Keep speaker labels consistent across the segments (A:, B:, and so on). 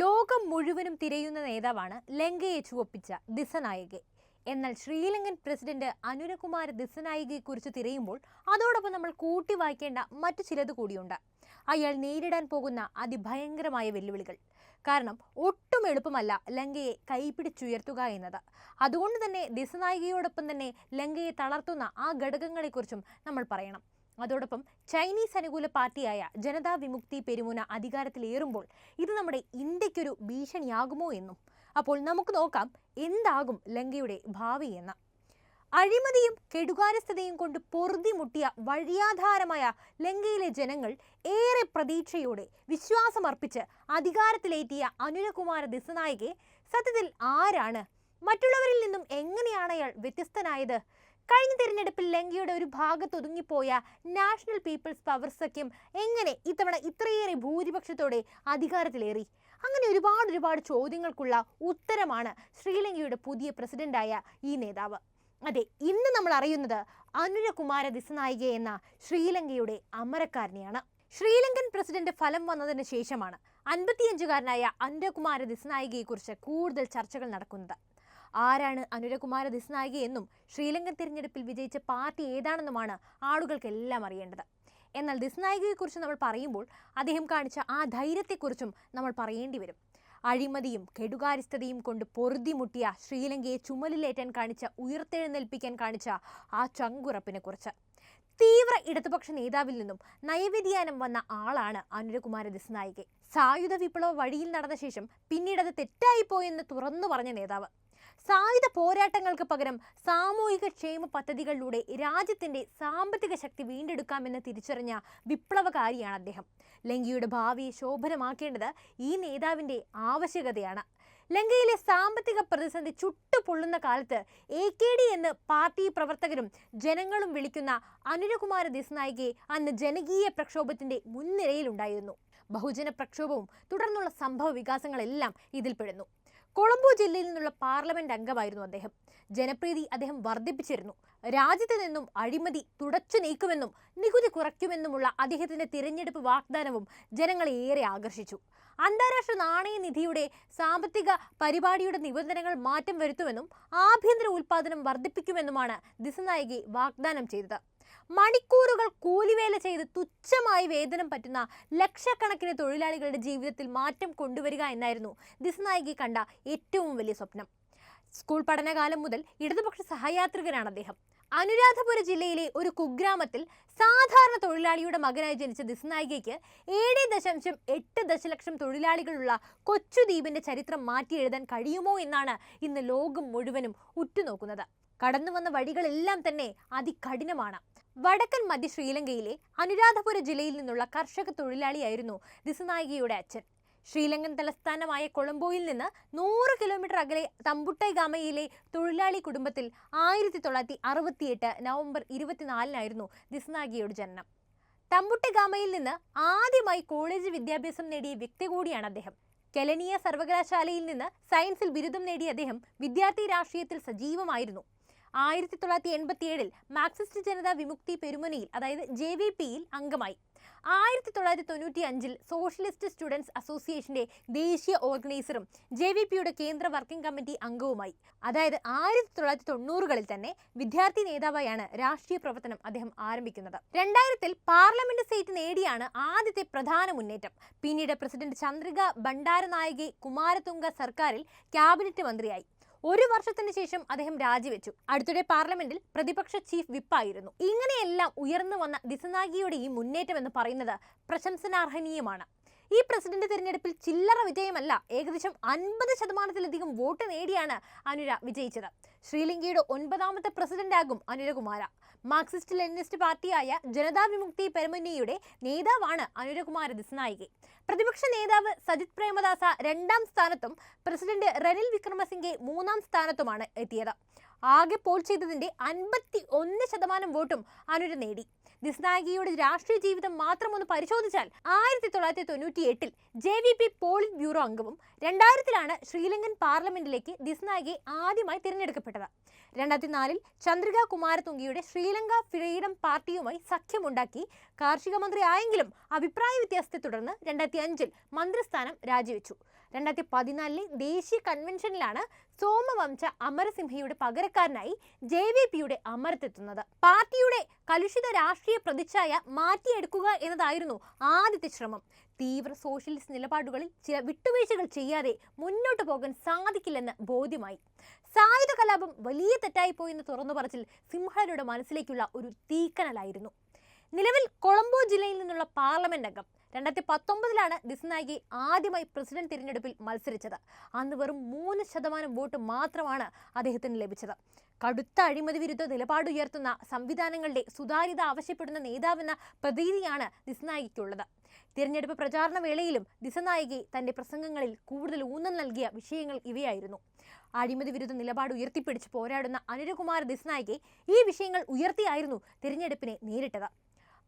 A: ലോകം മുഴുവനും തിരയുന്ന നേതാവാണ് ലങ്കയെ ചുവപ്പിച്ച ദിസനായകെ എന്നാൽ ശ്രീലങ്കൻ പ്രസിഡന്റ് അനുരകുമാർ ദിസനായികയെക്കുറിച്ച് തിരയുമ്പോൾ അതോടൊപ്പം നമ്മൾ കൂട്ടി വായിക്കേണ്ട മറ്റു ചിലത് കൂടിയുണ്ട്. അയാൾ നേരിടാൻ പോകുന്ന അതിഭയങ്കരമായ വെല്ലുവിളികൾ. കാരണം ഒട്ടും എളുപ്പമല്ല ലങ്കയെ കൈപിടിച്ചുയർത്തുക എന്നത്. അതുകൊണ്ട് തന്നെ ദിസനായികയോടൊപ്പം തന്നെ ലങ്കയെ തളർത്തുന്ന ആ ഘടകങ്ങളെക്കുറിച്ചും നമ്മൾ പറയണം. അതോടൊപ്പം ചൈനീസ് അനുകൂല പാർട്ടിയായ ജനതാ വിമുക്തി പെരുമുന അധികാരത്തിലേറുമ്പോൾ ഇത് നമ്മുടെ ഇന്ത്യക്കൊരു ഭീഷണിയാകുമോ എന്നും അപ്പോൾ നമുക്ക് നോക്കാം എന്താകും ലങ്കയുടെ ഭാവി എന്ന്. അഴിമതിയും കെടുകാര്യസ്ഥതയും കൊണ്ട് പൊറുതിമുട്ടിയ വഴിയാധാരമായ ലങ്കയിലെ ജനങ്ങൾ ഏറെ പ്രതീക്ഷയോടെ വിശ്വാസമർപ്പിച്ച് അധികാരത്തിലേറ്റിയ അനുരകുമാര ദിസനായികെ സത്യത്തിൽ ആരാണ്? മറ്റുള്ളവരിൽ നിന്നും എങ്ങനെയാണ് അയാൾ വ്യത്യസ്തനായത്? കഴിഞ്ഞ തിരഞ്ഞെടുപ്പിൽ ലങ്കയുടെ ഒരു ഭാഗത്ത് ഒതുങ്ങിപ്പോയ നാഷണൽ പീപ്പിൾസ് പവർ സഖ്യം എങ്ങനെ ഇത്തവണ ഇത്രയേറെ ഭൂരിപക്ഷത്തോടെ അധികാരത്തിലേറി? അങ്ങനെ ഒരുപാട് ഒരുപാട് ചോദ്യങ്ങൾക്കുള്ള ഉത്തരമാണ് ശ്രീലങ്കയുടെ പുതിയ പ്രസിഡന്റായ ഈ നേതാവ്. അതെ ഇന്ന് നമ്മൾ അറിയുന്നത് അനുരകുമാര ദിസനായിക എന്ന ശ്രീലങ്കയുടെ അമരക്കാരനെയാണ്. ശ്രീലങ്കൻ പ്രസിഡന്റ് ഫലം വന്നതിന് ശേഷമാണ് അൻപത്തിയഞ്ചുകാരനായ അനുരകുമാര ദിസനായികയെക്കുറിച്ച് കൂടുതൽ ചർച്ചകൾ നടക്കുന്നത്. ആരാണ് അനുരകുമാര ദിസ്നായിക എന്നും ശ്രീലങ്കൻ തിരഞ്ഞെടുപ്പിൽ വിജയിച്ച പാർട്ടി ഏതാണെന്നുമാണ് ആളുകൾക്കെല്ലാം അറിയേണ്ടത്. എന്നാൽ ദിസ്നായികയെക്കുറിച്ച് നമ്മൾ പറയുമ്പോൾ അദ്ദേഹം കാണിച്ച ആ ധൈര്യത്തെക്കുറിച്ചും നമ്മൾ പറയേണ്ടി വരും. അഴിമതിയും കെടുകാര്യസ്ഥതയും കൊണ്ട് പൊറുതിമുട്ടിയ ശ്രീലങ്കയെ ചുമലിലേറ്റാൻ കാണിച്ച ഉയർത്തെഴുന്നേൽപ്പിക്കാൻ കാണിച്ച ആ ചങ്കുറപ്പിനെ കുറിച്ച് തീവ്ര ഇടതുപക്ഷ നേതാവിൽ നിന്നും നയവ്യതിയാനം വന്ന ആളാണ് അനുരകുമാര ദിസ്നായികെ. സായുധ വിപ്ലവ വഴിയിൽ നടന്ന ശേഷം പിന്നീട് അത് തെറ്റായിപ്പോയെന്ന് തുറന്നു പറഞ്ഞ നേതാവ്. സായുധ പോരാട്ടങ്ങൾക്ക് പകരം സാമൂഹിക ക്ഷേമ പദ്ധതികളിലൂടെ രാജ്യത്തിന്റെ സാമ്പത്തിക ശക്തി വീണ്ടെടുക്കാമെന്ന് തിരിച്ചറിഞ്ഞ വിപ്ലവകാരിയാണ് അദ്ദേഹം. ലങ്കയുടെ ഭാവിയെ ശോഭനമാക്കേണ്ടത് ഈ നേതാവിന്റെ ആവശ്യകതയാണ്. ലങ്കയിലെ സാമ്പത്തിക പ്രതിസന്ധി ചുട്ടുപൊള്ളുന്ന കാലത്ത് എ കെ ഡി എന്ന് പാർട്ടി പ്രവർത്തകരും ജനങ്ങളും വിളിക്കുന്ന അനുരകുമാര ദിസ്നായികെ അന്ന് ജനകീയ പ്രക്ഷോഭത്തിന്റെ മുൻനിരയിലുണ്ടായിരുന്നു. ബഹുജന പ്രക്ഷോഭവും തുടർന്നുള്ള സംഭവ വികാസങ്ങളെല്ലാം ഇതിൽപ്പെടുന്നു. കൊളംബോ ജില്ലയിൽ നിന്നുള്ള പാർലമെന്റ് അംഗമായിരുന്നു അദ്ദേഹം. ജനപ്രീതി അദ്ദേഹം വർദ്ധിപ്പിച്ചിരുന്നു. രാജ്യത്ത് നിന്നും അഴിമതി തുടച്ചു നീക്കുമെന്നും നികുതി കുറയ്ക്കുമെന്നുമുള്ള അദ്ദേഹത്തിന്റെ തിരഞ്ഞെടുപ്പ് വാഗ്ദാനവും ജനങ്ങളെ ഏറെ ആകർഷിച്ചു. അന്താരാഷ്ട്ര നാണയനിധിയുടെ സാമ്പത്തിക പരിപാടിയുടെ നിബന്ധനകൾ മാറ്റം വരുത്തുമെന്നും ആഭ്യന്തര ഉൽപാദനം വർദ്ധിപ്പിക്കുമെന്നുമാണ് ദിസനായകി വാഗ്ദാനം ചെയ്തത്. മണിക്കൂറുകൾ കൂലിവേല ചെയ്ത് തുച്ഛമായി വേതനം പറ്റുന്ന ലക്ഷക്കണക്കിന് തൊഴിലാളികളുടെ ജീവിതത്തിൽ മാറ്റം കൊണ്ടുവരിക എന്നായിരുന്നു ദിസ്നായികി കണ്ട ഏറ്റവും വലിയ സ്വപ്നം. സ്കൂൾ പഠനകാലം മുതൽ ഇടതുപക്ഷ സഹയാത്രികനാണ് അദ്ദേഹം. അനുരാധപുര ജില്ലയിലെ ഒരു കുഗ്രാമത്തിൽ സാധാരണ തൊഴിലാളിയുടെ മകനായി ജനിച്ച ദിസ്നായികയ്ക്ക് ഏഴ് ദശാംശം എട്ട് ദശലക്ഷം തൊഴിലാളികളുള്ള കൊച്ചു ദ്വീപിന്റെ ചരിത്രം മാറ്റിയെഴുതാൻ കഴിയുമോ എന്നാണ് ഇന്ന് ലോകം മുഴുവനും ഉറ്റുനോക്കുന്നത്. കടന്നു വന്ന വഴികളെല്ലാം തന്നെ അതികഠിനമാണ്. വടക്കൻ മധ്യ ശ്രീലങ്കയിലെ അനുരാധപുര ജില്ലയിൽ നിന്നുള്ള കർഷക തൊഴിലാളിയായിരുന്നു ദിസനായികയുടെ അച്ഛൻ. ശ്രീലങ്കൻ തലസ്ഥാനമായ കൊളംബോയിൽ നിന്ന് നൂറ് കിലോമീറ്റർ അകലെ തമ്പുട്ടൈ ഗാമയിലെ തൊഴിലാളി കുടുംബത്തിൽ ആയിരത്തി തൊള്ളായിരത്തി അറുപത്തിയെട്ട് നവംബർ ഇരുപത്തിനാലിനായിരുന്നു ദിസ്നാഗിയുടെ ജനനം. തമ്പുട്ടൈ ഗാമയിൽ നിന്ന് ആദ്യമായി കോളേജ് വിദ്യാഭ്യാസം നേടിയ വ്യക്തി കൂടിയാണ് അദ്ദേഹം. കെലനിയ സർവകലാശാലയിൽ നിന്ന് സയൻസിൽ ബിരുദം നേടിയ അദ്ദേഹം വിദ്യാർത്ഥി രാഷ്ട്രീയത്തിൽ സജീവമായിരുന്നു. ആയിരത്തി തൊള്ളായിരത്തി എൺപത്തി ഏഴിൽ മാർക്സിസ്റ്റ് ജനതാ വിമുക്തി പെരുമനയിൽ അതായത് ജെ വി പിയിൽ അംഗമായി. ആയിരത്തി തൊള്ളായിരത്തി തൊണ്ണൂറ്റി അഞ്ചിൽ സോഷ്യലിസ്റ്റ് സ്റ്റുഡൻസ് അസോസിയേഷന്റെ ദേശീയ ഓർഗനൈസറും ജെ വി പിയുടെ കേന്ദ്ര വർക്കിംഗ് കമ്മിറ്റി അംഗവുമായി. അതായത് ആയിരത്തി തൊള്ളായിരത്തി തൊണ്ണൂറുകളിൽ തന്നെ വിദ്യാർത്ഥി നേതാവായാണ് രാഷ്ട്രീയ പ്രവർത്തനം അദ്ദേഹം ആരംഭിക്കുന്നത്. രണ്ടായിരത്തിൽ പാർലമെന്റ് സീറ്റ് നേടിയാണ് ആദ്യത്തെ പ്രധാന മുന്നേറ്റം. പിന്നീട് പ്രസിഡന്റ് ചന്ദ്രിക ഭണ്ഡാരനായകെ കുമാരതുംഗ സർക്കാരിൽ ക്യാബിനറ്റ് മന്ത്രിയായി. ഒരു വർഷത്തിന് ശേഷം അദ്ദേഹം രാജിവെച്ചു. അടുത്തിടെ പാർലമെന്റിൽ പ്രതിപക്ഷ ചീഫ് വിപ്പായിരുന്നു. ഇങ്ങനെയെല്ലാം ഉയർന്നു വന്ന ദിസനാഗിയുടെ ഈ മുന്നേറ്റം എന്ന് പറയുന്നത് പ്രശംസനാർഹനീയമാണ്. ഈ പ്രസിഡന്റ് തിരഞ്ഞെടുപ്പിൽ ചില്ലറ വിജയമല്ല ഏകദേശം അൻപത് ശതമാനത്തിലധികം വോട്ട് നേടിയാണ് അനുര വിജയിച്ചത്. ശ്രീലങ്കയുടെ ഒൻപതാമത്തെ പ്രസിഡന്റാകും അനുരകുമാര. മാർക്സിസ്റ്റ് ലെനിനിസ്റ്റ് പാർട്ടിയായ ജനതാ വിമുക്തി പെരമുന്നയുടെ നേതാവാണ് അനുരകുമാര ദിസ്നായികെ പ്രതിപക്ഷ നേതാവ് സജിത് പ്രേമദാസ രണ്ടാം സ്ഥാനത്തും പ്രസിഡന്റ് റനിൽ വിക്രമസിംഗെ മൂന്നാം സ്ഥാനത്തുമാണ് എത്തിയത്. ആകെ പോൾ ചെയ്തതിന്റെ അൻപത്തി ഒന്ന് ശതമാനം വോട്ടും അനുര നേടി. ദിസ്നായികയുടെ രാഷ്ട്രീയ ജീവിതം മാത്രം ഒന്ന് പരിശോധിച്ചാൽ ആയിരത്തി തൊള്ളായിരത്തി തൊണ്ണൂറ്റി എട്ടിൽ J V P polit bureau അംഗവും രണ്ടായിരത്തിലാണ് ശ്രീലങ്കൻ പാർലമെന്റിലേക്ക് ദിസ്നായികയെ ആദ്യമായി തിരഞ്ഞെടുക്കപ്പെട്ടത്. രണ്ടായിരത്തി നാലിൽ ചന്ദ്രിക കുമാരതുങ്കിയുടെ ശ്രീലങ്ക ഫ്രീഡം പാർട്ടിയുമായി സഖ്യമുണ്ടാക്കി കാർഷിക മന്ത്രി ആയെങ്കിലും അഭിപ്രായ വ്യത്യാസത്തെ തുടർന്ന് രണ്ടായിരത്തി അഞ്ചിൽ മന്ത്രിസ്ഥാനം രാജിവെച്ചു. രണ്ടായിരത്തി പതിനാലിലെ ദേശീയ കൺവെൻഷനിലാണ് സോമവംശ അമരസിംഹയുടെ പകരക്കാരനായി ജെ വി പിയുടെ അമരത്തെത്തുന്നത്. പാർട്ടിയുടെ കലുഷിത രാഷ്ട്രീയ പ്രതിച്ഛായ മാറ്റിയെടുക്കുക എന്നതായിരുന്നു ആദ്യത്തെ ശ്രമം. തീവ്ര സോഷ്യലിസ്റ്റ് നിലപാടുകളിൽ ചില വിട്ടുവീഴ്ചകൾ ചെയ്യാതെ മുന്നോട്ട് പോകാൻ സാധിക്കില്ലെന്ന് ബോധ്യമായി. സായുധ കലാപം വലിയ തെറ്റായിപ്പോയെന്ന് തുറന്നു പറച്ചിൽ സിംഹരുടെ മനസ്സിലേക്കുള്ള ഒരു തീക്കനലായിരുന്നു. നിലവിൽ കൊളംബോ ജില്ലയിൽ നിന്നുള്ള പാർലമെന്റ് അംഗം രണ്ടായിരത്തി പത്തൊമ്പതിലാണ് ദിസ്നായികി ആദ്യമായി പ്രസിഡന്റ് തിരഞ്ഞെടുപ്പിൽ മത്സരിച്ചത്. അന്ന് വെറും മൂന്ന് ശതമാനം വോട്ട് മാത്രമാണ് അദ്ദേഹത്തിന് ലഭിച്ചത്. കടുത്ത അഴിമതി വിരുദ്ധ നിലപാടുയർത്തുന്ന സംവിധാനങ്ങളുടെ സുതാര്യത ആവശ്യപ്പെടുന്ന നേതാവെന്ന പ്രതീതിയാണ് ദിസ്നായികയ്ക്കുള്ളത് തിരഞ്ഞെടുപ്പ് പ്രചാരണ വേളയിലും ദിസനായികി തന്റെ പ്രസംഗങ്ങളിൽ കൂടുതൽ ഊന്നൽ നൽകിയ വിഷയങ്ങൾ ഇവയായിരുന്നു. അഴിമതി വിരുദ്ധ നിലപാട് ഉയർത്തിപ്പിടിച്ച് പോരാടുന്ന അനിൽകുമാർ ദിസ്നായികെ ഈ വിഷയങ്ങൾ ഉയർത്തിയായിരുന്നു തിരഞ്ഞെടുപ്പിനെ നേരിട്ടത്.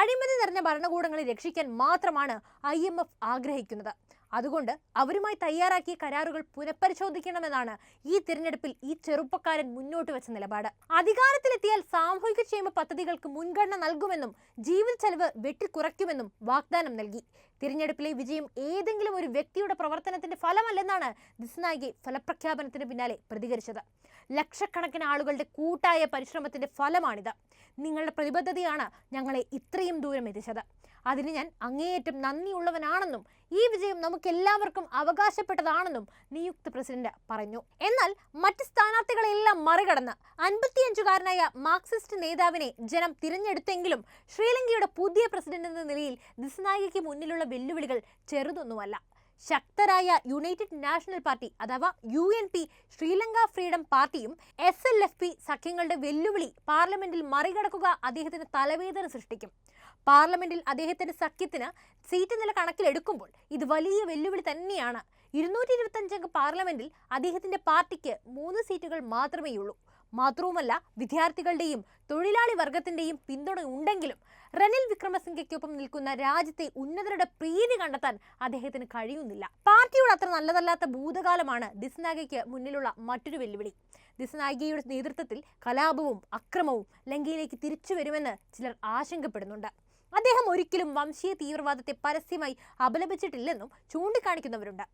A: അഴിമതി നിറഞ്ഞ ഭരണകൂടങ്ങളെ രക്ഷിക്കാൻ മാത്രമാണ് ഐ എം എഫ് ആഗ്രഹിക്കുന്നത്. അതുകൊണ്ട് അവരുമായി തയ്യാറാക്കിയ കരാറുകൾ പുനഃപരിശോധിക്കണമെന്നാണ് ഈ തിരഞ്ഞെടുപ്പിൽ ഈ ചെറുപ്പക്കാരൻ മുന്നോട്ട് വെച്ച നിലപാട്. അധികാരത്തിലെത്തിയാൽ സാമൂഹിക ക്ഷേമ പദ്ധതികൾക്ക് മുൻഗണന നൽകുമെന്നും ജീവിത ചെലവ് വെട്ടിക്കുറയ്ക്കുമെന്നും വാഗ്ദാനം നൽകി. തിരഞ്ഞെടുപ്പിലെ വിജയം ഏതെങ്കിലും ഒരു വ്യക്തിയുടെ പ്രവർത്തനത്തിന്റെ ഫലമല്ലെന്നാണ് ദിസ്നായികെ ഫലപ്രഖ്യാപനത്തിന് പിന്നാലെ പ്രതികരിച്ചത്. ലക്ഷക്കണക്കിന് ആളുകളുടെ കൂട്ടായ പരിശ്രമത്തിന്റെ ഫലമാണിത്. നിങ്ങളുടെ പ്രതിബദ്ധതയാണ് ഞങ്ങളെ ഇത്രയും ദൂരം എത്തിച്ചത്. അതിന് ഞാൻ അങ്ങേയറ്റം നന്ദിയുള്ളവനാണെന്നും ഈ വിജയം നമുക്ക് എല്ലാവർക്കും അവകാശപ്പെട്ടതാണെന്നും നിയുക്ത പ്രസിഡന്റ് പറഞ്ഞു. എന്നാൽ മറ്റ് സ്ഥാനാർത്ഥികളെല്ലാം മറികടന്ന് അൻപത്തിയഞ്ചുകാരനായ മാർക്സിസ്റ്റ് നേതാവിനെ ജനം തിരഞ്ഞെടുത്തെങ്കിലും ശ്രീലങ്കയുടെ പുതിയ പ്രസിഡന്റ് എന്ന നിലയിൽ ദിസ്നായികയ്ക്ക് മുന്നിലുള്ള വെല്ലുവിളികൾ ചെറുതൊന്നുമല്ല. ശക്തരായ യുണൈറ്റഡ് നാഷണൽ പാർട്ടി അഥവാ U N P Sri Lanka freedom പാർട്ടിയും എസ് എൽ എഫ് പി സഖ്യങ്ങളുടെ വെല്ലുവിളി പാർലമെന്റിൽ മറികടക്കുക അദ്ദേഹത്തിന് തലവേദന സൃഷ്ടിക്കും. പാർലമെന്റിൽ അദ്ദേഹത്തിന്റെ സഖ്യത്തിന് സീറ്റ് നില കണക്കിലെടുക്കുമ്പോൾ ഇത് വലിയ വെല്ലുവിളി തന്നെയാണ്. ഇരുന്നൂറ്റി ഇരുപത്തഞ്ചംഗ പാർലമെന്റിൽ അദ്ദേഹത്തിന്റെ പാർട്ടിക്ക് മൂന്ന് സീറ്റുകൾ മാത്രമേയുള്ളൂ. മാത്രവുമല്ല വിദ്യാർത്ഥികളുടെയും തൊഴിലാളി വർഗത്തിന്റെയും പിന്തുണ ഉണ്ടെങ്കിലും റനിൽ വിക്രമസിംഗയ്ക്കൊപ്പം നിൽക്കുന്ന രാജ്യത്തെ ഉന്നതരുടെ പ്രീതി കണ്ടെത്താൻ അദ്ദേഹത്തിന് കഴിയുന്നില്ല. പാർട്ടിയുടെ അത്ര നല്ലതല്ലാത്ത ഭൂതകാലമാണ് ദിസ്നാഗയ്ക്ക് മുന്നിലുള്ള മറ്റൊരു വെല്ലുവിളി. ദിസ്നായികയുടെ നേതൃത്വത്തിൽ കലാപവും അക്രമവും ലങ്കയിലേക്ക് തിരിച്ചു വരുമെന്ന് ചിലർ ആശങ്കപ്പെടുന്നുണ്ട്. അദ്ദേഹം ഒരിക്കലും വംശീയ തീവ്രവാദത്തെ പരസ്യമായി അപലപിച്ചിട്ടില്ലെന്നും ചൂണ്ടിക്കാണിക്കുന്നവരുണ്ട്.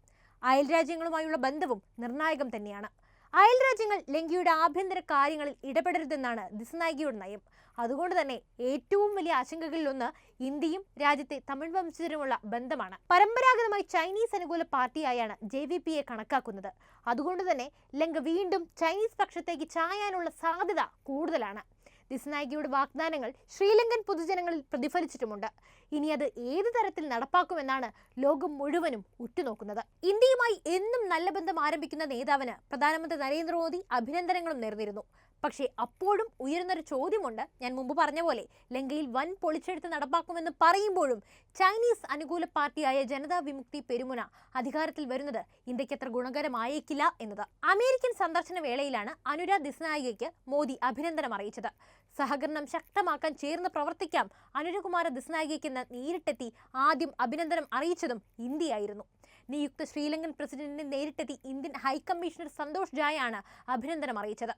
A: അയൽരാജ്യങ്ങളുമായുള്ള ബന്ധവും നിർണായകം തന്നെയാണ്. അയൽരാജ്യങ്ങൾ ലങ്കയുടെ ആഭ്യന്തര കാര്യങ്ങളിൽ ഇടപെടരുതെന്നാണ് ദിസ്നായികയുടെ നയം. അതുകൊണ്ട് തന്നെ ഏറ്റവും വലിയ ആശങ്കകളിൽ ഒന്ന് ഇന്ത്യയും രാജ്യത്തെ തമിഴ് വംശജരുമുള്ള ബന്ധമാണ്. പരമ്പരാഗതമായി ചൈനീസ് അനുകൂല പാർട്ടിയായാണ് ജെ വി പിയെ കണക്കാക്കുന്നത്. അതുകൊണ്ട് തന്നെ ലങ്ക വീണ്ടും ചൈനീസ് പക്ഷത്തേക്ക് ചായാനുള്ള സാധ്യത കൂടുതലാണ്. ദിസ്നായികയുടെ വാഗ്ദാനങ്ങൾ ശ്രീലങ്കൻ പൊതുജനങ്ങളിൽ പ്രതിഫലിച്ചിട്ടുമുണ്ട്. ഇനി അത് ഏത് തരത്തിൽ നടപ്പാക്കുമെന്നാണ് ലോകം മുഴുവനും ഉറ്റുനോക്കുന്നത്. ഇന്ത്യയുമായി എന്നും നല്ല ബന്ധം ആരംഭിക്കുന്ന നേതാവിന് പ്രധാനമന്ത്രി നരേന്ദ്രമോദി അഭിനന്ദനങ്ങളും നേർന്നിരുന്നു. പക്ഷേ അപ്പോഴും ഉയരുന്നൊരു ചോദ്യമുണ്ട്. ഞാൻ മുമ്പ് പറഞ്ഞ പോലെ ലങ്കയിൽ വൻ പൊളിച്ചെടുത്ത് നടപ്പാക്കുമെന്ന് പറയുമ്പോഴും ചൈനീസ് അനുകൂല പാർട്ടിയായ ജനതാ വിമുക്തി പെരുമുന അധികാരത്തിൽ വരുന്നത് ഇന്ത്യയ്ക്ക് അത്ര ഗുണകരമായേക്കില്ല എന്നത്. അമേരിക്കൻ സന്ദർശന വേളയിലാണ് അനുരാ ദിസ്നായികയ്ക്ക് മോദി അഭിനന്ദനം അറിയിച്ചത്. സഹകരണം ശക്തമാക്കാൻ ചേർന്ന് പ്രവർത്തിക്കാം അനുരകുമാര ദിസ്നായികയ്ക്കെന്ന് നേരിട്ടെത്തി ആദ്യം അഭിനന്ദനം അറിയിച്ചതും ഇന്ത്യയായിരുന്നു. നിയുക്ത ശ്രീലങ്കൻ പ്രസിഡന്റിനെ നേരിട്ടെത്തി ഇന്ത്യൻ ഹൈക്കമ്മീഷണർ സന്തോഷ് ജായാണ് അഭിനന്ദനം അറിയിച്ചത്.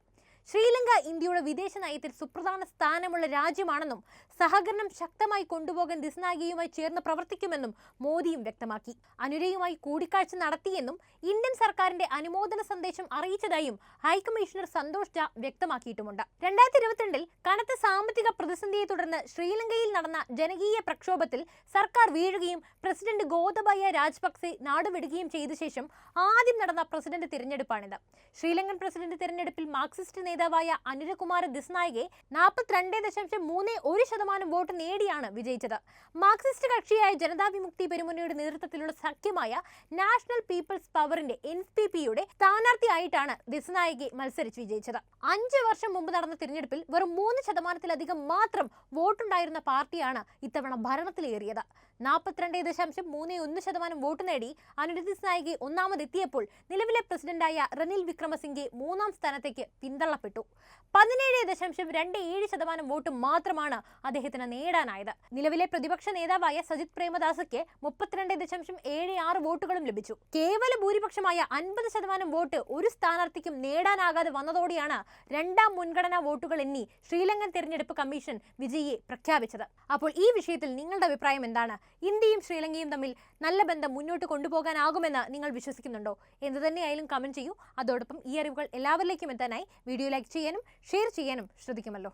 A: ശ്രീലങ്ക ഇന്ത്യയുടെ വിദേശ നയത്തിൽ സുപ്രധാന സ്ഥാനമുള്ള രാജ്യമാണെന്നും സഹകരണം ശക്തമായി കൊണ്ടുപോകാൻ ദിസ്നാഗിയുമായി ചേർന്ന് പ്രവർത്തിക്കുമെന്നും മോദിയും വ്യക്തമാക്കി. അനുരയുമായി കൂടിക്കാഴ്ച നടത്തിയെന്നും ഇന്ത്യൻ സർക്കാരിന്റെ അനുമോദന സന്ദേശം അറിയിച്ചതായും ഹൈക്കമ്മീഷണർ സന്തോഷ് ജ വ്യക്തമാക്കിയിട്ടുമുണ്ട്. രണ്ടായിരത്തി ഇരുപത്തിരണ്ടിൽ കനത്ത സാമ്പത്തിക പ്രതിസന്ധിയെ തുടർന്ന് ശ്രീലങ്കയിൽ നടന്ന ജനകീയ പ്രക്ഷോഭത്തിൽ സർക്കാർ വീഴുകയും പ്രസിഡന്റ് ഗോതബയ രാജപക്സെ നാടുവിടുകയും ചെയ്ത ശേഷം ആദ്യം നടന്ന പ്രസിഡന്റ് തിരഞ്ഞെടുപ്പാണിത്. ശ്രീലങ്കൻ പ്രസിഡന്റ് തിരഞ്ഞെടുപ്പിൽ മാർക്സിസ്റ്റ് നേതാവായ അനിൽകുമാർ ദിസ്നായികെ നാൽപ്പത്തിരണ്ട് ദശാംശം മൂന്ന് ഒരു ശതമാനം വോട്ട് നേടിയാണ് വിജയിച്ചത്. മാർക്സിസ്റ്റ് കക്ഷിയായ ജനതാ വിമുക്തി പെരുമുനയുടെ നേതൃത്വത്തിലുള്ള സഖ്യമായ നാഷണൽ പീപ്പിൾസ് പവറിന്റെ എൻ പി പിയുടെ സ്ഥാനാർത്ഥിയായിട്ടാണ് ദിസ്നായികെ മത്സരിച്ച് വിജയിച്ചത്. അഞ്ച് വർഷം മുമ്പ് നടന്ന തിരഞ്ഞെടുപ്പിൽ വെറും മൂന്ന് ശതമാനത്തിലധികം മാത്രം വോട്ടുണ്ടായിരുന്ന പാർട്ടിയാണ് ഇത്തവണ ഭരണത്തിലേറിയത്. നാൽപ്പത്തിരണ്ട് ദശാംശം മൂന്ന് ഒന്ന് ശതമാനം വോട്ട് നേടി അനുരതി നായികെ ഒന്നാമതെത്തിയപ്പോൾ നിലവിലെ പ്രസിഡന്റായ റനിൽ വിക്രമസിംഗെ മൂന്നാം സ്ഥാനത്തേക്ക് പിന്തള്ളപ്പെട്ടു. പതിനേഴ് ദശാംശം രണ്ട് ഏഴ് ശതമാനം വോട്ട് മാത്രമാണ് അദ്ദേഹത്തിന് നേടാനായത്. നിലവിലെ പ്രതിപക്ഷ നേതാവായ സജിത് പ്രേമദാസയ്ക്ക് മുപ്പത്തിരണ്ട് ദശാംശം ഏഴ് ആറ് വോട്ടുകളും ലഭിച്ചു. കേവല ഭൂരിപക്ഷമായ അൻപത് ശതമാനം വോട്ട് ഒരു സ്ഥാനാർത്ഥിക്കും നേടാനാകാതെ വന്നതോടെയാണ് രണ്ടാം മുൻഗണനാ വോട്ടുകൾ എണ്ണി ശ്രീലങ്കൻ തെരഞ്ഞെടുപ്പ് കമ്മീഷൻ വിജയിയെ പ്രഖ്യാപിച്ചത്. അപ്പോൾ ഈ വിഷയത്തിൽ നിങ്ങളുടെ അഭിപ്രായം എന്താണ്? ഇന്ത്യയും ശ്രീലങ്കയും തമ്മിൽ നല്ല ബന്ധം മുന്നോട്ട് കൊണ്ടുപോകാനാകുമെന്ന് നിങ്ങൾ വിശ്വസിക്കുന്നുണ്ടോ? എന്ത് തന്നെയായാലും കമന്റ് ചെയ്യൂ. അതോടൊപ്പം ഈ അറിവുകൾ എല്ലാവരിലേക്കും എത്താനായി വീഡിയോ ലൈക്ക് ചെയ്യാനും ഷെയർ ചെയ്യാനും ശ്രദ്ധിക്കുമല്ലോ.